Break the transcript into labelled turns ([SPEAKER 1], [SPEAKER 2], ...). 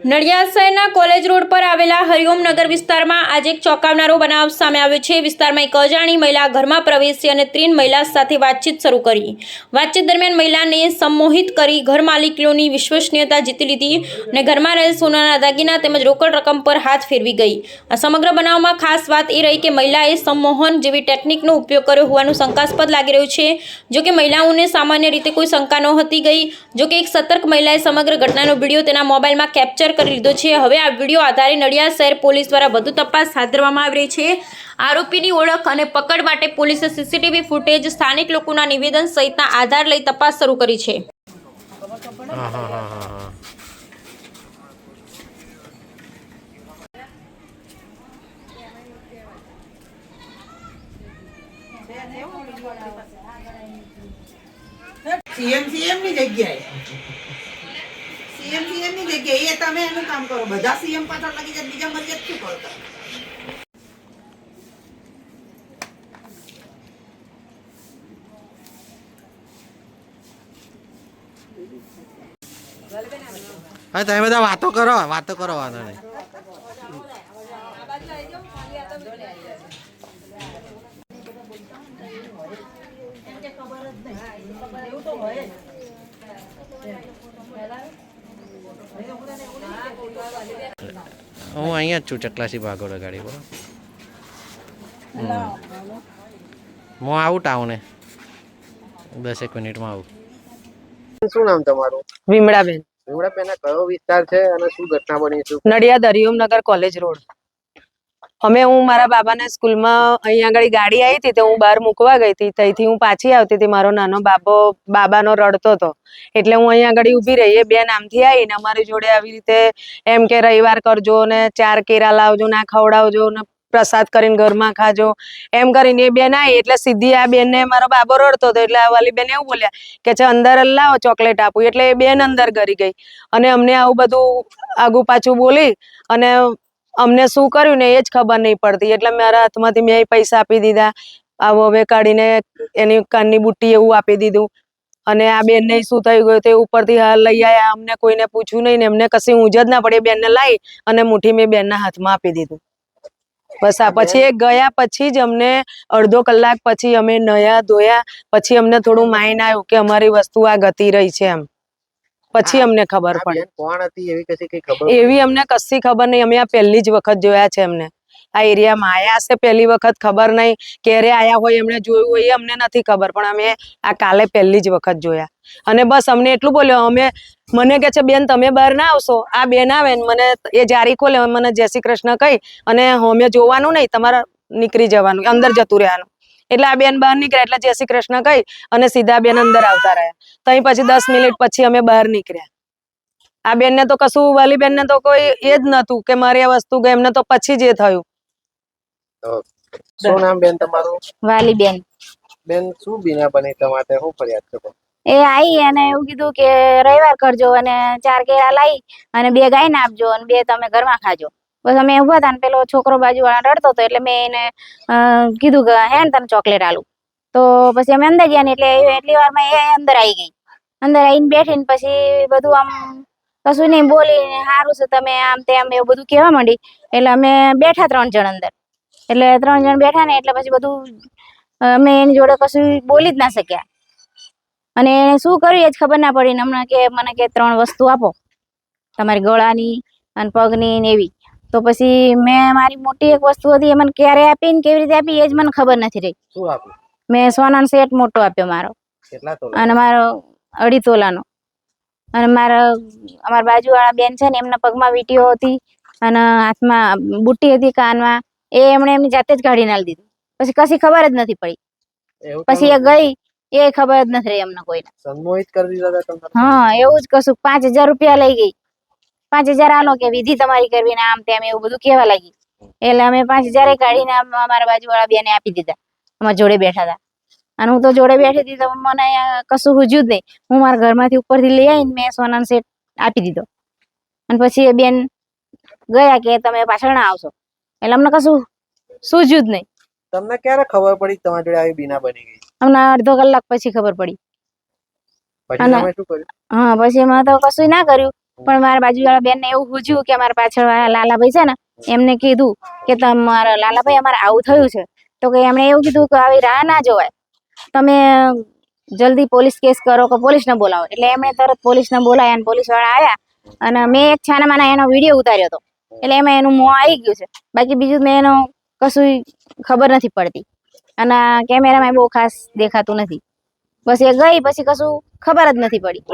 [SPEAKER 1] નડિયાદ શહેરના college road પર આવેલા હરિઓમ નગર વિસ્તારમાં આજે એક ચોંકાવનારો બનાવ સામે આવ્યો છે. વિસ્તારમાં એક અજાણી મહિલા ઘરમાં પ્રવેશી અને ત્રણ મહિલા સાથે વાતચીત શરૂ કરી. વાતચીત દરમિયાન મહિલાને સંમોહિત કરી ઘર માલિકોની વિશ્વસનીયતા જીતી લીધી અને ઘરમાં રહેલ સોનાના દાગીના તેમજ રોકડ રકમ પર હાથ ફેરવી ગઈ. આ સમગ્ર બનાવમાં ખાસ વાત એ રહી કે મહિલાએ સંમોહન જેવી ટેકનિકનો ઉપયોગ કર્યો હોવાનું શંકાસ્પદ લાગી રહ્યું છે. જો કે મહિલાઓને સામાન્ય રીતે કોઈ શંકા નહોતી ગઈ. જો કે એક સતર્ક મહિલાએ સમગ્ર ઘટનાનો વીડિયો તેના મોબાઈલમાં કેપ્ચર કરી લીધો છે. હવે આ વીડિયો આધારે નડિયાદ શહેર પોલીસ દ્વારા વધુ તપાસ હાથ ધરવામાં આવી રહી છે. આરોપીની ઓળખ અને પકડ માટે પોલીસે સીસીટીવી ફૂટેજ સ્થાનિક લોકોના નિવેદન સહિતના આધાર લઈ તપાસ શરૂ કરી છે.
[SPEAKER 2] સીએમ સીએમની જગ્યાએ. સીએમ સીએમની જગ્યાએ એ તમે એનું કામ કરો. બધા સીએમ પાછળ લાગી જાય બીજા મરી જાય શું કરતા
[SPEAKER 3] હા તમે બધા વાતો કરો વાતો કરો વાંધો નહીં. હું અહીંયા જ છું ચકલાસી ભાગોળ ગાડી બરો હું આવું ટાઉને. દસેક મિનિટમાં આવું. શું નામ તમારું?
[SPEAKER 4] વિમળાબેન.
[SPEAKER 3] વિમળાબેન કયો વિસ્તાર છે અને શું ઘટના બની શું
[SPEAKER 4] નડિયાદ હરિઓમનગર કોલેજ રોડ. અમે, હું મારા બાબાના સ્કૂલમાં અહીંયા આગળ ગાડી આવી હતી તો હું બહાર મૂકવા ગઈ હતી. ત્યાંથી હું પાછી આવતી હતી. મારો નાનો બાબો, બાબાનો રડતો હતો. એટલે હું અહીંયા આગળ ઊભી રહી. એ બે નામથી આવીને અમારી જોડે આવી રીતે એમ કે રવિવાર કરજો ને ચાર કેરા લાવજો ના ખવડાવજો ને પ્રસાદ કરીને ઘરમાં ખાજો. એમ કરીને એ બેન આવી. એટલે સીધી આ બેનને મારો બાબો રડતો હતો. એટલે આ વાલી બેન એવું બોલ્યા કે છે, અંદર લાવો ચોકલેટ આપું. એટલે એ બેન અંદર કરી ગઈ. અને અમને આવું બધું આગુ પાછું બોલી અને અમને શું કર્યું ને એ જ ખબર નહીં પડતી. એટલે મારા હાથમાંથી મેં પૈસા આપી દીધા. આવો હવે કાઢીને એની કાનની બુટ્ટી એવું આપી દીધું. અને આ બેનને શું થઈ ગયું તે ઉપરથી હાલ લઈ આવ્યા અમને કોઈને પૂછ્યું નહીં ને એમને કશી ઊંઝ જ ના પડે. બેનને લાવી અને મુઠ્ઠી મેં બેનના હાથમાં આપી દીધું. બસ આ પછી એ ગયા પછી જ અમને અડધો કલાક પછી અમે નયા ધોયા. પછી અમને થોડું માઇન્ડ આવ્યું કે અમારી વસ્તુ આ ગતિ રહી છે એમ. પછી અમને ખબર પડી.
[SPEAKER 3] કોણ હતી એવી કશી કઈ ખબર
[SPEAKER 4] એવી અમને કશી ખબર નહીં. અમે આ પહેલી જ વખત જોયા છે એમને. આ એરિયામાં આયા છે પહેલી વખત ખબર નહીં. ક્યારે આયા હોય એમણે જોયું હોય એ અમને નથી ખબર પણ અમે આ કાલે પહેલી જ વખત જોયા. અને બસ અમને એટલું બોલ્યો અમે મને કે છે બેન તમે બહાર ના આવશો. આ બેન આવે ને મને એ જારી ખોલે મને જય શ્રી કૃષ્ણ કહી અને અમે જોવાનું નહીં તમારે નીકળી જવાનું અંદર જતું રહેવાનું. એટલે આ બેન બહાર નીકળ્યા એટલે જય શ્રી કૃષ્ણ કહી અને સીધા બેન અંદર આવતા રહ્યા. તઈ પછી દસ મિનિટ પછી અમે બહાર નીકળ્યા. આ બેન ને તો કશું વાલી બેન ને તો કોઈ એ જ નતું કે મારી આ વસ્તુ ગઈ એમને તો પછી જ એ થયું
[SPEAKER 3] શું નામ બેન તમારું?
[SPEAKER 5] વાલી
[SPEAKER 3] બેન. શું બીના બની તમારે શું ફરિયાદ કરો.
[SPEAKER 5] એ આવી અને એવું કીધું કે રવિવાર કરજો અને ચાર કેળા લાવી અને બે ગાયને આપજો અને બે તમે ઘરમાં ખાજો. બસ અમે ઊભા હતા ને પેલો છોકરો બાજુ વાળા રડતો હતો એટલે મેં એને કીધું કે હે ને તને ચોકલેટ આલું. તો પછી અમે અંદર ગયા ને એટલે એટલી વારમાં એ અંદર આવી ગઈ. અંદર આવીને બેઠી ને પછી બધું આમ કશું નહીં બોલી સારું છે તમે આમ તેમ એવું બધું કહેવા માંડી. એટલે અમે બેઠા ત્રણ જણ અંદર. એટલે ત્રણ જણ બેઠા ને એટલે પછી બધું અમે એની જોડે કશું બોલી જ ના શક્યા. અને શું કર્યું એ જ ખબર ના પડી ને હમણાં કે મને કે ત્રણ વસ્તુ આપો. તમારી ગળાની અને પગની ને એવી. તો પછી મેં મારી મોટી એક વસ્તુ હતી એ મને ક્યારે આપી ને કેવી રીતે આપી એ જ મને ખબર નથી રહી.
[SPEAKER 3] શું આપ્યું?
[SPEAKER 5] મેં સોનાનો સેટ મોટો આપ્યો મારો.
[SPEAKER 3] કેટલા તોલા?
[SPEAKER 5] અને મારો અઢી તોલાનો. અને મારા અમારા બાજુવાળા બેન છે ને એમના પગમાં વીંટીઓ હતી અને હાથમાં બુટ્ટી હતી કાનમાં. એ એમણે એમની જાતે જ કાઢી નાખી દીધું. પછી કશી ખબર જ નથી પડી. પછી એ ગઈ એ ખબર જ નથી રહી અમને કોઈને.
[SPEAKER 3] સંમોહિત કરી દીધા
[SPEAKER 5] હા એવું જ કશું. પાંચ હજાર રૂપિયા લઈ ગઈ. પાંચ હજાર આલો કે વિધિ તમારી કરવી ને આમ તેમ એવું બધું કેવા લાગી. એટલે અમે પાંચ હજાર કાઢીને આમ અમારા બાજુવાળા બેને આપી દીધા. અમારા જોડે બેઠા હતા. અને હું તો જોડે બેઠી હતી તો મને કશું હુજ્યું જ નહીં. હું મારા ઘરમાંથી ઉપરથી લઈ આવીને મેં સોનાનો સેટ આપી દીધો. અને પછી એ બેન ગયા કે તમે પાછળ ના આવશો. એટલે અમને કશું સૂજ્યું જ નહીં.
[SPEAKER 3] તમને ક્યારે ખબર પડી તમારી જોડે આવી બીના બની ગઈ?
[SPEAKER 5] અમને અડધો કલાક પછી ખબર પડી. હા પછી એમાં તો કશું ના કર્યું. પણ મારા બાજુવાળા બેનને એવું પૂછ્યું કે અમારા પાછળ વાળા લાલાભાઈ છે ને, એમને કીધું કે તમારા લાલાભાઈ અમારે આવું થયું છે. તો કે એમણે એવું કીધું કે આવી રાહ ના જોવાય. તમે જલ્દી પોલીસ કેસ કરો કે પોલીસને બોલાવો. એટલે એમણે તરત પોલીસને બોલાયા અને પોલીસવાળા આવ્યા અને મેં એક છાનામાના એનો વીડિયો ઉતાર્યો હતો. એટલે એમાં એનું મોં આવી ગયું છે. બાકી બીજું મેં એનો કશું ખબર નથી પડતી. અને કેમેરામાં બહુ ખાસ દેખાતું નથી. બસ એ ગઈ, પછી કશું ખબર જ નથી પડી.